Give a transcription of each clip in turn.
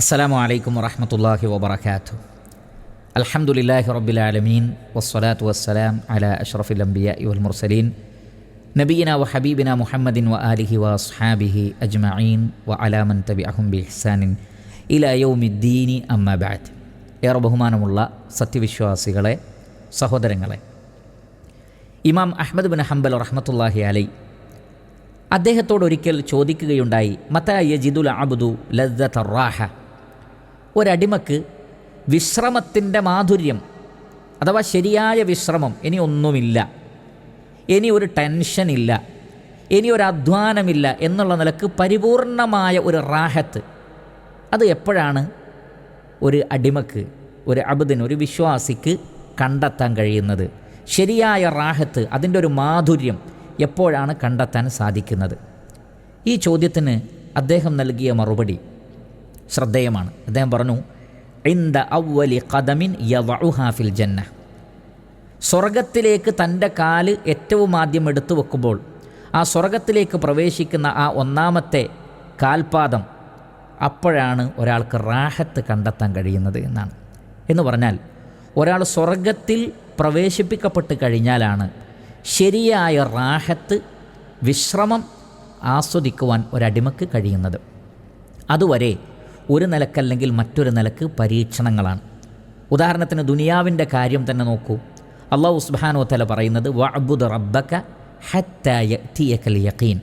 അസ്സലാമു അലൈക്കും വറഹമത്തല്ലാഹി വബർക്കാത്തു അൽഹംദുലില്ലാഹി റബ്ബിൽ ആലമീൻ വസ്സലാത്തു വസ്സലാം അല അഷ്റഫിൽ അംബിയ വൽ മുർസലീൻ നബീന വ ഹബീബിന മുഹമ്മദിൻ വ ആലിഹി വ സ്ഹാബിഹി അജ്മഈൻ വ അലാമൻ തബി അഹും ബി ഇഹ്സാനിൻ ഇല യൗമിദ്ദീനി അമ്മ ബാദ് ഏറെ ബഹുമാനമുള്ള സത്യവിശ്വാസികളെ സഹോദരങ്ങളെ ഇമാം അഹ്മദ് ബിൻ ഹംബൽ റഹ്മത്തുല്ലാഹി അലൈ അദ്ദേഹത്തോട് ഒരിക്കൽ ചോദിക്കുകയുണ്ടായി മത്ത യജിദുൽ അബ്ദു ലദ്ദത്ത റാഹ ഒരടിമക്ക് വിശ്രമത്തിന്റെ മാധുര്യം അഥവാ ശരിയായ വിശ്രമം ഇനി ഒന്നുമില്ല. ഇനി ഒരു ടെൻഷനില്ല. ഇനി ഒരു അധ്വാനമില്ല എന്നുള്ള നിലയ്ക്ക് പരിപൂർണമായ ഒരു റാഹത്ത്. അത് എപ്പോഴാണ്? ഒരു അടിമക്ക് ഒരു അബുദിന് ഒരു വിശ്വാസിക്ക് കണ്ടെത്താൻ കഴിയുന്നത്. ശരിയായ റാഹത്ത് അതിന്റെ ഒരു മാധുര്യം എപ്പോഴാണ് കണ്ടെത്താൻ സാധിക്കുന്നത്? ഈ ചോദ്യത്തിന് അദ്ദേഹം നൽകിയ മറുപടി ശ്രദ്ധേയമാണ്. അദ്ദേഹം പറഞ്ഞു ഇന്ദ അവലി ഖദമിൻ യവഹാഫിൽ ജന്ന സ്വർഗത്തിലേക്ക് തന്റെ കാൽ ഏറ്റവും ആദ്യം എടുത്തു വെക്കുമ്പോൾ ആ സ്വർഗത്തിലേക്ക് പ്രവേശിക്കുന്ന ആ ഒന്നാമത്തെ കാൽപാദം അപ്പോഴാണ് ഒരാൾക്ക് റാഹത്ത് കണ്ടെത്താൻ കഴിയുന്നത് എന്നാണ്. എന്ന് പറഞ്ഞാൽ ഒരാൾ സ്വർഗത്തിൽ പ്രവേശിപ്പിക്കപ്പെട്ട് കഴിഞ്ഞാലാണ് ശരിയായ റാഹത്ത് വിശ്രമം ആസ്വദിക്കുവാൻ ഒരടിമക്ക് കഴിയുന്നത്. അതുവരെ ഒരു നിലക്കല്ലെങ്കിൽ മറ്റൊരു നിലയ്ക്ക് പരീക്ഷണങ്ങളാണ്. ഉദാഹരണത്തിന് ദുനിയാവിന്റെ കാര്യം തന്നെ നോക്കൂ. അള്ളാഹു ഉസ്ബാനോ തല പറയുന്നത് വഅബുദ് റബ്ബക്ക ഹത്തയക്കൽ യക്കീൻ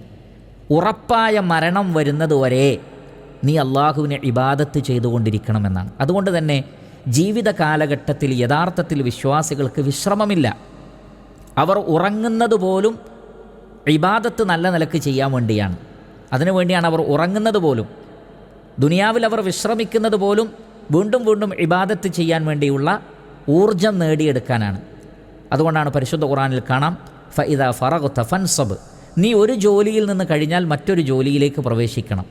ഉറപ്പായ മരണം വരുന്നതുവരെ നീ അള്ളാഹുവിനെ ഇബാദത്ത് ചെയ്തുകൊണ്ടിരിക്കണമെന്നാണ്. അതുകൊണ്ട് തന്നെ ജീവിത കാലഘട്ടത്തിൽ യഥാർത്ഥത്തിൽ വിശ്വാസികൾക്ക് വിശ്രമമില്ല. അവർ ഉറങ്ങുന്നത് പോലും ഇബാദത്ത് നല്ല നിലയ്ക്ക് ചെയ്യാൻ വേണ്ടിയാണ്. അതിനുവേണ്ടിയാണ് അവർ ഉറങ്ങുന്നത് പോലും. ദുനിയാവിൽ അവർ വിശ്രമിക്കുന്നത് പോലും വീണ്ടും വീണ്ടും ഇബാദത്ത് ചെയ്യാൻ വേണ്ടിയുള്ള ഊർജം നേടിയെടുക്കാനാണ്. അതുകൊണ്ടാണ് പരിശുദ്ധ ഖുറാനിൽ കാണാം ഫഇദ ഫറഖുത്ത ഫൻസബ്. നീ ഒരു ജോലിയിൽ നിന്ന് കഴിഞ്ഞാൽ മറ്റൊരു ജോലിയിലേക്ക് പ്രവേശിക്കണം.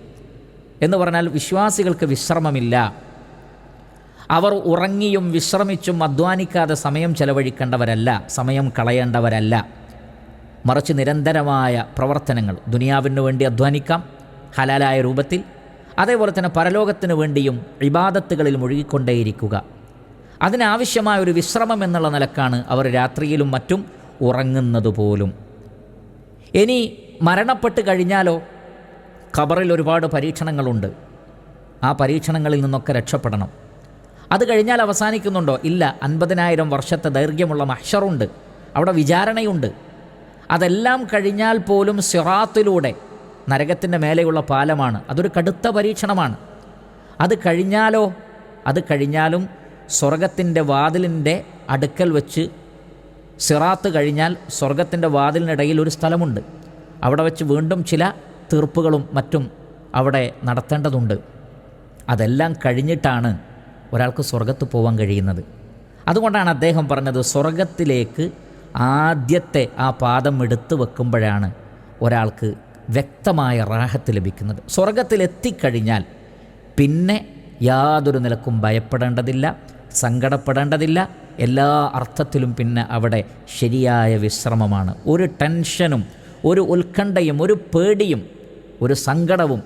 എന്ന് പറഞ്ഞാൽ വിശ്വാസികൾക്ക് വിശ്രമമില്ല. അവർ ഉറങ്ങിയും വിശ്രമിച്ചും അധ്വാനിക്കാതെ സമയം ചെലവഴിക്കേണ്ടവരല്ല സമയം കളയേണ്ടവരല്ല. മറിച്ച് നിരന്തരമായ പ്രവർത്തനങ്ങൾ ദുനിയാവിന് വേണ്ടി അധ്വാനിക്കാം ഹലാലായ രൂപത്തിൽ അതേപോലെ തന്നെ പരലോകത്തിന് വേണ്ടിയും ഇബാദത്തുകളിൽ മുഴുകിക്കൊണ്ടേയിരിക്കുക. അതിനാവശ്യമായ ഒരു വിശ്രമം എന്നുള്ള നിലക്കാണ് അവർ രാത്രിയിലും മറ്റും ഉറങ്ങുന്നത് പോലും. ഇനി മരണപ്പെട്ട് കഴിഞ്ഞാലോ? ഖബറിൽ ഒരുപാട് പരീക്ഷണങ്ങളുണ്ട്. ആ പരീക്ഷണങ്ങളിൽ നിന്നൊക്കെ രക്ഷപ്പെടണം. അത് കഴിഞ്ഞാൽ അവസാനിക്കുന്നുണ്ടോ? ഇല്ല. അൻപതിനായിരം വർഷത്തെ ദൈർഘ്യമുള്ള മഹ്ഷറുണ്ട്. അവിടെ വിചാരണയുണ്ട്. അതെല്ലാം കഴിഞ്ഞാൽ പോലും സിറാത്തിലൂടെ നരകത്തിന്റെ മേലെയുള്ള പാലമാണ്. അതൊരു കടുത്ത പരീക്ഷണമാണ്. അത് കഴിഞ്ഞാലോ? അത് കഴിഞ്ഞാലും സ്വർഗത്തിന്റെ വാതിലിന്റെ അടുക്കൽ വെച്ച് സിറാത്ത് കഴിഞ്ഞാൽ സ്വർഗത്തിന്റെ വാതിലിനിടയിൽ ഒരു സ്ഥലമുണ്ട്. അവിടെ വെച്ച് വീണ്ടും ചില തീർപ്പുകളും മറ്റും അവിടെ നടത്തേണ്ടതുണ്ട്. അതെല്ലാം കഴിഞ്ഞിട്ടാണ് ഒരാൾക്ക് സ്വർഗത്ത് പോകാൻ കഴിയുന്നത്. അതുകൊണ്ടാണ് അദ്ദേഹം പറഞ്ഞത് സ്വർഗത്തിലേക്ക് ആദ്യത്തെ ആ പാദം എടുത്തു വെക്കുമ്പോഴാണ് ഒരാൾക്ക് വ്യക്തമായ റാഹത്ത് ലഭിക്കുന്നത്. സ്വർഗത്തിലെത്തിക്കഴിഞ്ഞാൽ പിന്നെ യാതൊരു നിലക്കും ഭയപ്പെടേണ്ടതില്ല സങ്കടപ്പെടേണ്ടതില്ല. എല്ലാ അർത്ഥത്തിലും പിന്നെ അവിടെ ശരിയായ വിശ്രമമാണ്. ഒരു ടെൻഷനും ഒരു ഉത്കണ്ഠയും ഒരു പേടിയും ഒരു സങ്കടവും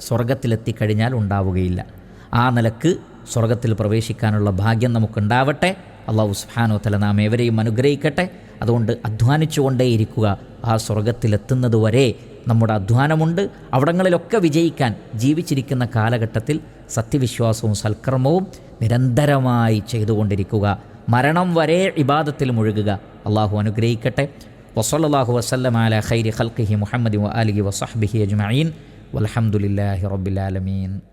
സ്വർഗത്തിലെത്തിക്കഴിഞ്ഞാൽ ഉണ്ടാവുകയില്ല. ആ നിലയ്ക്ക് സ്വർഗത്തിൽ പ്രവേശിക്കാനുള്ള ഭാഗ്യം നമുക്കുണ്ടാവട്ടെ. അള്ളാഹു സുഹാനോ തല നാം ഏവരെയും അനുഗ്രഹിക്കട്ടെ. അതുകൊണ്ട് അധ്വാനിച്ചുകൊണ്ടേയിരിക്കുക ആ സ്വർഗത്തിലെത്തുന്നതുവരെ നമ്മുടെ അധ്വാനമുണ്ട്. അവിടങ്ങളിലൊക്കെ വിജയിക്കാൻ ജീവിച്ചിരിക്കുന്ന കാലഘട്ടത്തിൽ സത്യവിശ്വാസവും സൽക്കർമ്മവും നിരന്തരമായി ചെയ്തുകൊണ്ടിരിക്കുക. മരണം വരെ ഇബാദത്തിൽ മുഴുകുക. അള്ളാഹു അനുഗ്രഹിക്കട്ടെ. വസല്ലാഹു വസ്ലം അല ഖൈരി ഖൽഖിഹി മുഹമ്മദ് അലി വസഹബിഹി അജ്മീൻ വലഹമുല്ലാഹി റബ്ബിലാലമീൻ